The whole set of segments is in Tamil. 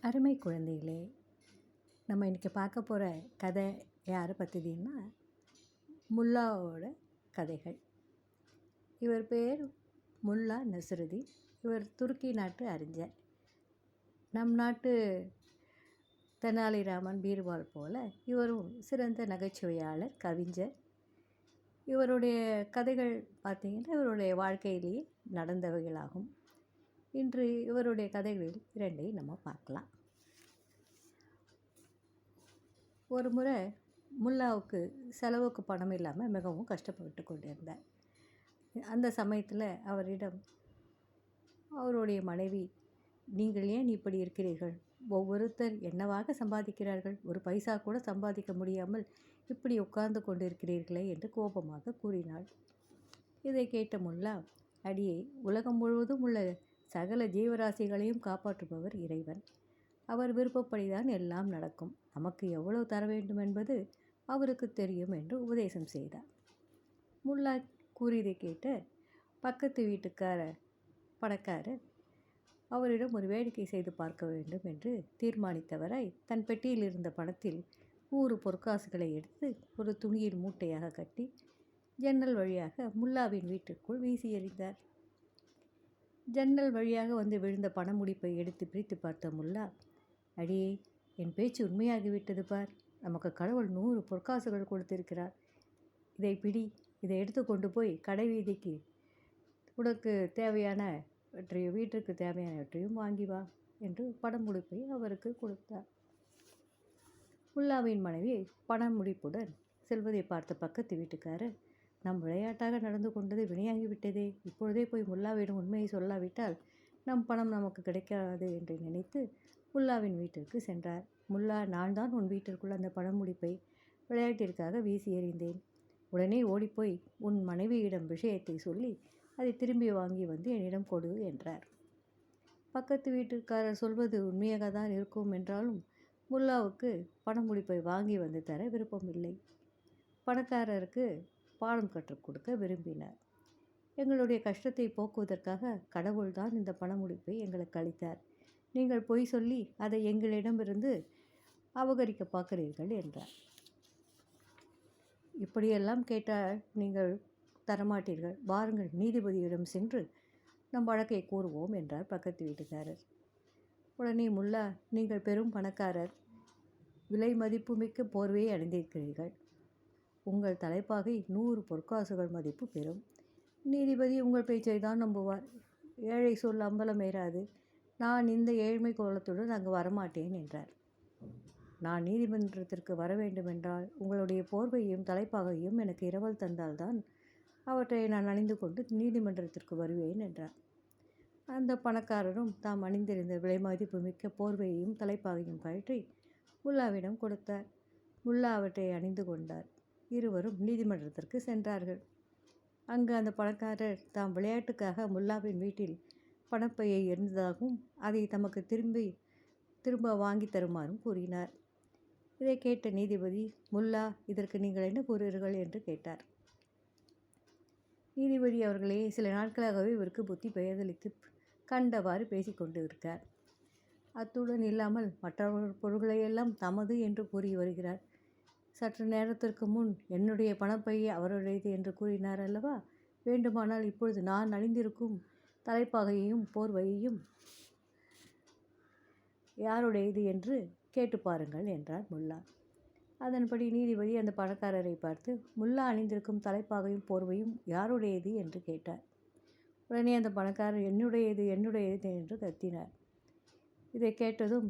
அருமை குழந்தைகளே நம்ம இன்றைக்கி பார்க்க போகிற கதை யாரை பற்றினா முல்லாவோட கதைகள். இவர் பேர் முல்லா நசுருதி இவர் துருக்கி நாட்டு அறிஞர். நம் நாட்டு தெனாலிராமன் பீர்பால் போல் இவரும் சிறந்த நகைச்சுவையாளர் கவிஞர். இவருடைய கதைகள் பார்த்திங்கன்னா இவருடைய வாழ்க்கையிலேயே நடந்தவைகளாகும். இன்று இவருடைய கதைகளில் இரண்டை நம்ம பார்க்கலாம். ஒரு முறை முல்லாவுக்கு செலவுக்கு பணம் இல்லாமல் மிகவும் கஷ்டப்பட்டு கொண்டிருந்தார். அந்த சமயத்தில் அவரிடம் அவருடைய மனைவி நீங்கள் ஏன் இப்படி இருக்கிறீர்கள்? ஒவ்வொருத்தர் என்னவாக சம்பாதிக்கிறார்கள்? ஒரு பைசா கூட சம்பாதிக்க முடியாமல் இப்படி உட்கார்ந்து கொண்டிருக்கிறீர்களே என்று கோபமாக கூறினாள். இதை கேட்ட முல்லா அடியே உலகம் முழுவதும் உள்ள சகல ஜீவராசிகளையும் காப்பாற்றுபவர் இறைவன். அவர் விருப்பப்படிதான் எல்லாம் நடக்கும். நமக்கு எவ்வளவு தர வேண்டும் என்பது அவருக்கு தெரியும் என்று உபதேசம் செய்தார். முல்லா கூறியதை கேட்ட பக்கத்து வீட்டுக்கார பணக்காரர் அவரிடம் ஒரு வேடிக்கை செய்து பார்க்க வேண்டும் என்று தீர்மானித்தவரை தன் பெட்டியில் இருந்த பணத்தில் ஊறு பொற்காசுகளை எடுத்து ஒரு துணியில் மூட்டையாக கட்டி ஜன்னல் வழியாக முல்லாவின் வீட்டிற்குள் வீசி எறிந்தார் ஜன்னல் வழியாக வந்து விழுந்த பணமுடிப்பை எடுத்து பிரித்து பார்த்த முல்லா அடியே என் பேச்சு உண்மையாகிவிட்டது பார். நமக்கு கடவுள் நூறு பொற்காசுகள் கொடுத்திருக்கிறார். இதை பிடி இதை எடுத்து கொண்டு போய் கடை வீதிக்கு உனக்கு தேவையானவற்றையும் வீட்டிற்கு தேவையானவற்றையும் வாங்கி வா என்று பணம் முடிப்பை அவருக்கு கொடுத்தார். முல்லாவின் மனைவி பணம் முடிப்புடன் செல்வதை பார்த்த பக்கத்து வீட்டுக்காரர் நம் விளையாட்டாக நடந்து கொண்டது வினையாகிவிட்டதே இப்பொழுதே போய் முல்லாவிடம் உண்மையை சொல்லாவிட்டால் நம் பணம் நமக்கு கிடைக்காது என்று நினைத்து முல்லாவின் வீட்டிற்கு சென்றார். முல்லா நான் தான் உன் வீட்டிற்குள் அந்த பணமுடிப்பை விளையாட்டிற்காக வீசி எறிந்தேன். உடனே ஓடிப்போய் உன் மனைவியிடம் விஷயத்தை சொல்லி அதை திரும்பி வாங்கி வந்து என்னிடம் கொடு என்றார். பக்கத்து வீட்டுக்காரர் சொல்வது உண்மையாக தான் இருக்கும் என்றாலும் முல்லாவுக்கு பணமுடிப்பை வாங்கி வந்து தர விருப்பமில்லை பணக்காரருக்கு பாடம் கற்றுக் கொடுக்க விரும்பினார். எங்களுடைய கஷ்டத்தை போக்குவதற்காக கடவுள்தான் இந்த பணமுடிப்பை எங்களுக்கு அளித்தார். நீங்கள் பொய் சொல்லி அதை எங்களிடமிருந்து அபகரிக்க பார்க்கிறீர்கள் என்றார். இப்படியெல்லாம் கேட்டால் நீங்கள் தரமாட்டீர்கள். வாருங்கள் நீதிபதியிடம் சென்று நம் வழக்கை கூறுவோம் என்றார் பக்கத்து வீட்டுக்காரர். உடனே முல்லா நீங்கள் பெரும் பணக்காரர். விலை மதிப்புமிக்க போர்வையை அணிந்திருக்கிறீர்கள். உங்கள் தலைப்பாகை நூறு பொற்காசுகள் மதிப்பு பெறும். நீதிபதி உங்கள் பேச்சை தான் நம்புவார். ஏழை சொல் அம்பலம் ஏறாது. நான் இந்த ஏழ்மை கோலத்துடன் அங்கு வரமாட்டேன் என்றார். நான் நீதிமன்றத்திற்கு வர வேண்டுமென்றால் உங்களுடைய போர்வையும் தலைப்பாகையும் எனக்கு இரவல் தந்தால்தான் அவற்றை நான் அணிந்து கொண்டு நீதிமன்றத்திற்கு வருவேன் என்றார். அந்த பணக்காரரும் தாம் அணிந்திருந்த விலை மதிப்பு மிக்க போர்வையையும் தலைப்பாகையும் கழற்றி முல்லாவிடம் கொடுத்தார். முல்லா அவற்றை அணிந்து கொண்டார். இருவரும் நீதிமன்றத்திற்கு சென்றார்கள். அங்கு அந்த பணக்காரர் தாம் விளையாட்டுக்காக முல்லாவின் வீட்டில் பணப்பையை இருந்ததாகவும் அதை தமக்கு திரும்பி திரும்ப வாங்கி தருமாறும் கூறினார். இதை கேட்ட நீதிபதி முல்லா இதற்கு நீங்கள் என்ன கூறுகிறீர்கள்? என்று கேட்டார். நீதிபதி அவர்களே சில நாட்களாகவே இவருக்கு புத்தி பெயர்தளித்து கண்டவாறு பேசிக்கொண்டு இருக்கார் அத்துடன் இல்லாமல் மற்றவர்கள் பொருள்களையெல்லாம் தமது என்று கூறி வருகிறார். சற்று நேரத்திற்கு முன் என்னுடைய பணப்பையை அவருடையது என்று கூறினார் அல்லவா? வேண்டுமானால் இப்பொழுது நான் அணிந்திருக்கும் தலைப்பாகையையும் போர்வையையும் யாருடையது என்று கேட்டு பாருங்கள் என்றார் முல்லா. அதன்படி நீதிபதி அந்த பணக்காரரை பார்த்து முல்லா அணிந்திருக்கும் தலைப்பாகையும் போர்வையும் யாருடையது என்று கேட்டார். உடனே அந்த பணக்காரர் என்னுடையது என்னுடையது என்று கத்தினார். இதை கேட்டதும்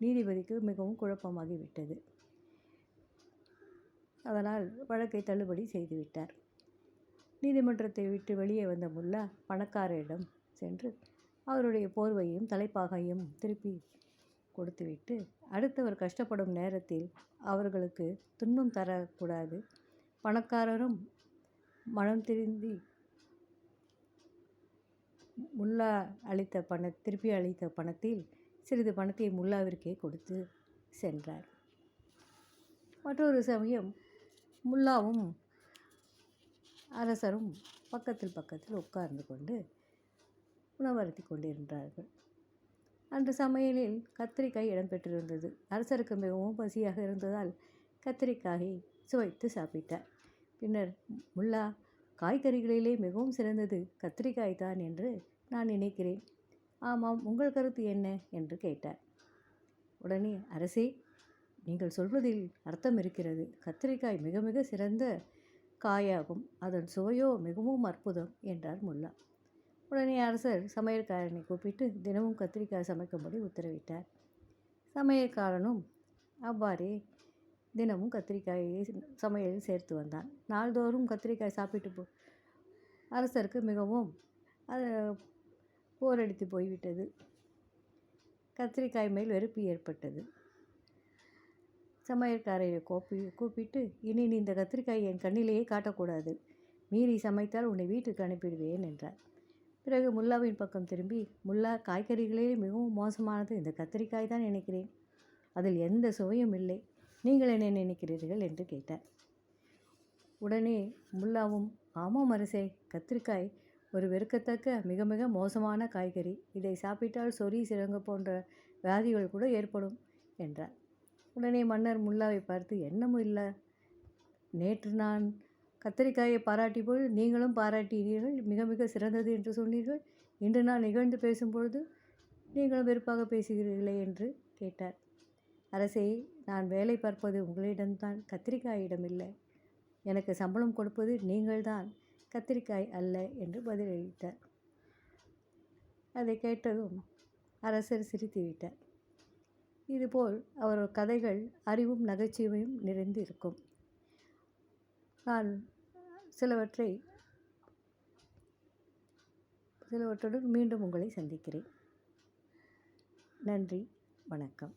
நீதிபதிக்கு மிகவும் குழப்பமாகிவிட்டது. அதனால் வழக்கை தள்ளுபடி செய்துவிட்டார் நீதிமன்றத்தை விட்டு வெளியே வந்த முல்லா பணக்காரரிடம் சென்று அவருடைய போர்வையும் தலைப்பாகையும் திருப்பி கொடுத்துவிட்டு அடுத்தவர் கஷ்டப்படும் நேரத்தில் அவர்களுக்கு துன்பம் தரக்கூடாது. பணக்காரரும் மனம் திருந்தி முல்லா அளித்த பண திருப்பி அளித்த பணத்தில் சிறிது பணத்தை முல்லாவிற்கே கொடுத்து சென்றார். மற்றொரு சமயம் முல்லாவும் அரசரும் பக்கத்தில் பக்கத்தில் உட்கார்ந்து கொண்டு உணவருத்தி கொண்டிருந்தார்கள். அன்று சமையலில் கத்திரிக்காய் இடம்பெற்றிருந்தது. அரசருக்கு மிகவும் பசியாக இருந்ததால் கத்திரிக்காயை சுவைத்து சாப்பிட்டார். பின்னர் முல்லா காய்கறிகளிலே மிகவும் சிறந்தது கத்திரிக்காய் தான் என்று நான் நினைக்கிறேன். ஆமாம் உங்கள் கருத்து என்ன என்று கேட்டார். உடனே அரசே நீங்கள் சொல்வதில் அர்த்தம் இருக்கிறது. கத்திரிக்காய் மிக மிக சிறந்த காயாகும். அதன் சுவையோ மிகவும் அற்புதம் என்றார் முல்லா. உடனே அரசர் சமையல்காரனை கூப்பிட்டு தினமும் கத்திரிக்காய் சமைக்கும்படி உத்தரவிட்டார். சமையல்காரனும் அவ்வாறே தினமும் கத்திரிக்காயை சமையலில் சேர்த்து வந்தான். நாள்தோறும் கத்திரிக்காய் சாப்பிட்டு போ அரசருக்கு மிகவும் அது போரடித்து போய்விட்டது. கத்திரிக்காய் மேல் வெறுப்பு ஏற்பட்டது. சமையல்காரையை கோப்பி கூப்பிட்டு இனி நீ இந்த கத்திரிக்காய் என் கண்ணிலேயே காட்டக்கூடாது. மீறி சமைத்தால் உன்னை வீட்டுக்கு அனுப்பிடுவேன் என்றார். பிறகு முல்லாவின் பக்கம் திரும்பி முல்லா காய்கறிகளே மிகவும் மோசமானது. இந்த கத்திரிக்காய் தான் நினைக்கிறேன். அதில் எந்த சுவையும் இல்லை. நீங்கள் என்ன நினைக்கிறீர்கள் என்று கேட்டார். உடனே முல்லாவும் ஆமாம் அரசே கத்திரிக்காய் ஒரு வெறுக்கத்தக்க மிக மிக மோசமான காய்கறி. இதை சாப்பிட்டால் சொறி சிறங்க போன்ற வியாதிகள் கூட ஏற்படும் என்றார். உடனே மன்னர் முல்லாவை பார்த்து என்னமும் இல்லை. நேற்று நான் கத்திரிக்காயை பாராட்டி போது நீங்களும் பாராட்டினீர்கள். மிக மிக சிறந்தது என்று சொன்னீர்கள். இன்று நான் நிகழ்ந்து பேசும்பொழுது நீங்களும் வெறுப்பாக பேசுகிறீர்களே என்று கேட்டார். அரசே நான் வேலை பார்ப்பது உங்களிடம்தான். கத்திரிக்காயிடம் இல்லை. எனக்கு சம்பளம் கொடுப்பது நீங்கள்தான். கத்திரிக்காய் அல்ல என்று பதிலளித்தார். அதை கேட்டதும் அரசர் சிரித்து விட்டார் இதுபோல் அவர் கதைகள் அறிவும் நகைச்சுவையும் நிறைந்து இருக்கும் நான் சிலவற்றை சிலவற்றுடன் மீண்டும் உங்களை சந்திக்கிறேன். நன்றி வணக்கம்.